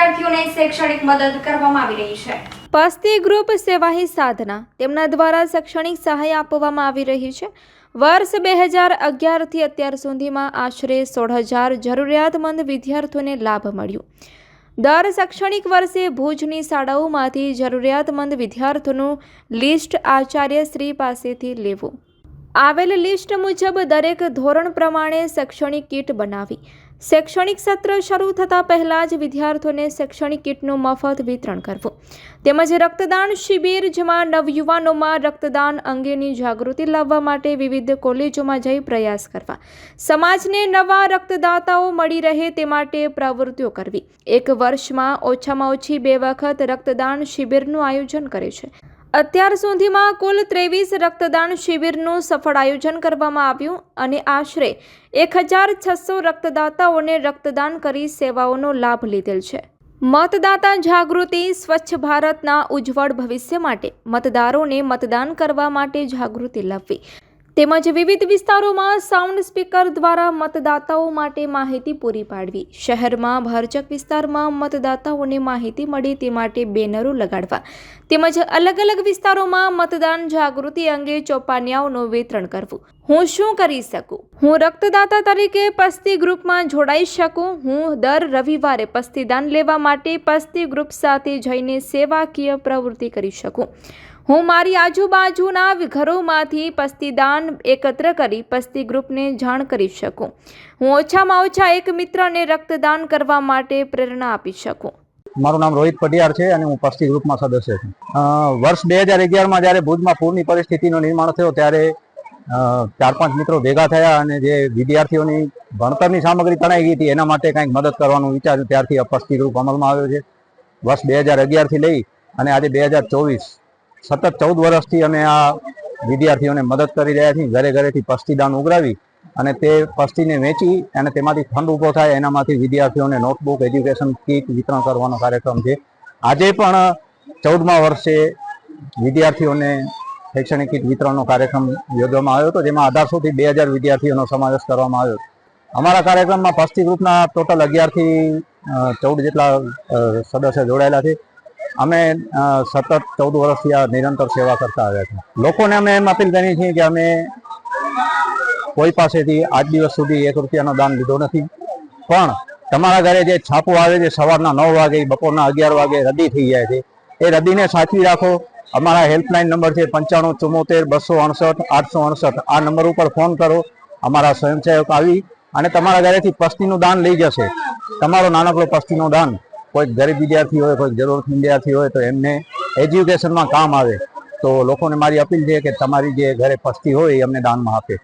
વિદ્યાર્થીઓને શૈક્ષણિક મદદ કરવામાં આવી રહી છે. પસ્તી ગ્રુપ સેવાહી સાધના તેમના દ્વારા શૈક્ષણિક સહાય આપવામાં આવી રહી છે. વર્ષ બે હજાર અગિયારથી અત્યાર સુધીમાં આશરે સોળ હજાર જરૂરિયાતમંદ વિદ્યાર્થીઓને લાભ મળ્યો. દર શૈક્ષણિક વર્ષે ભુજની શાળાઓમાંથી જરૂરિયાતમંદ વિદ્યાર્થીઓનું લિસ્ટ આચાર્ય શ્રી પાસેથી લેવું. આવેલ લિસ્ટ મુજબ દરેક ધોરણ પ્રમાણે શૈક્ષણિક કીટ બનાવી. શૈક્ષણિક સત્ર શરૂ થતાં પહેલાં જ વિદ્યાર્થીઓને શૈક્ષણિક કીટનું મફત વિતરણ કરવું. તેમજ રક્તદાન શિબિર જેમાં નવયુવાનોમાં રક્તદાન અંગેની જાગૃતિ લાવવા માટે વિવિધ કોલેજોમાં જઈ પ્રયાસ કરવા. સમાજને નવા રક્તદાતાઓ મળી રહે તે માટે પ્રવૃત્તિઓ કરવી. એક વર્ષમાં ઓછામાં ઓછી બે વખત રક્તદાન શિબિરનું આયોજન કરે છે. અત્યાર સુધીમાં કુલ ત્રેવીસ રક્તદાન શિબિરનું સફળ આયોજન કરવામાં આવ્યું અને આશરે એક હજાર છસો રક્તદાતાઓને રક્તદાન કરી સેવાઓનો લાભ લીધેલ છે. મતદાતા જાગૃતિ, સ્વચ્છ ભારતના ઉજ્જવળ ભવિષ્ય માટે મતદારોને મતદાન કરવા માટે જાગૃતિ લાવવી તેમજ વિવિધ વિસ્તારોમાં સાઉન્ડ સ્પીકર દ્વારા મતદાતાઓ માટે માહિતી પૂરી પાડવી. શહેરમાં ભરચક વિસ્તારમાં મતદાતાઓને માહિતી મળે તે માટે બેનરો લગાડવા. તેમજ અલગ અલગ વિસ્તારોમાં મતદાન જાગૃતિ અંગે ચોપાનિયાઓનું વિતરણ કરવું. હું શું કરી શકું? હું રક્તદાતા તરીકે પસ્તી ગ્રુપમાં જોડાઈ શકું? હું દર રવિવારે પસ્તીદાન લેવા માટે પસ્તી ગ્રુપ સાથે જઈને સેવાકીય પ્રવૃત્તિ કરી શકું? હું મારી આજુબાજુના ઘરોમાંથી પસ્તીદાન એકત્ર કરી પસ્તી ગ્રુપને જાણ કરી શકું. હું ઓછામાં ઓછા એક મિત્રને રક્તદાન કરવા માટે પ્રેરણા આપી શકું. મારું નામ રોહિત પટિયાર છે અને હું પસ્તી ગ્રુપમાં સદસ્ય છું. વર્ષ બે હજાર અગિયારમાં જ્યારે ભુજમાં પૂરની પરિસ્થિતિનું નિર્માણ થયો ત્યારે ચાર પાંચ મિત્રો ભેગા થયા અને જે વિદ્યાર્થીઓની ભણતરની સામગ્રી તણાઈ ગઈ હતી એના માટે કંઈક મદદ કરવાનું વિચાર્યું. ત્યારથી આ પસ્તી ગ્રુપ અમલમાં આવ્યો છે. વર્ષ બે હજાર અગિયારથી લઈ અને આજે બે હજાર ચોવીસ, સતત ચૌદ વર્ષથી અમે આ વિદ્યાર્થીઓને મદદ કરી રહ્યા છીએ ઘરે ઘરેથી પસ્તીદાન ઉઘરાવી અને તે પસ્તીને વેચી અને તેમાંથી ફંડ ઊભો થાય એનામાંથી વિદ્યાર્થીઓને નોટબુક, એજ્યુકેશન કીટ વિતરણ કરવાનો કાર્યક્રમ છે. આજે પણ ચૌદમા વર્ષે વિદ્યાર્થીઓને શૈક્ષણિક કીટ વિતરણનો કાર્યક્રમ યોજવામાં આવ્યો હતો, જેમાં અઢારસોથી બે હજાર વિદ્યાર્થીઓનો સમાવેશ કરવામાં આવ્યો. અમારા કાર્યક્રમમાં પસ્તી ગ્રુપના ટોટલ અગિયારથી ચૌદ જેટલા સદસ્ય જોડાયેલા છે. અમે સતત ચૌદ વર્ષથી આ નિરંતર સેવા કરતા આવ્યા છીએ. લોકોને અમે એમ અપીલ કરીએ છીએ કે અમે કોઈ પાસેથી આજ દિવસ સુધી એક રૂપિયાનો દાન લીધો નથી. પણ તમારા ઘરે જે છાપું આવે છે, સવારના નવ વાગે, બપોરના અગિયાર વાગે રદી થઈ જાય છે. એ રદીને સાચવી રાખો. અમારા હેલ્પલાઇન નંબર છે પંચાણું ચુમ્મોતેર બસો અડસઠ, આઠસો અડસઠ. આ નંબર ઉપર ફોન કરો. અમારા સ્વયંસેવક આવી અને તમારા ઘરેથી પસ્તીનું દાન લઈ જશે. તમારો નાનકડો પસ્તીનું દાન કોઈ ગરીબ વિદ્યાર્થી હોય, કોઈ જરૂરત વિદ્યાર્થી હોય, તો એમને એજ્યુકેશનમાં કામ આવે. તો લોકોને મારી અપીલ છે કે તમારી જે ઘરે પસ્તી હોય એ અમને દાનમાં આપે.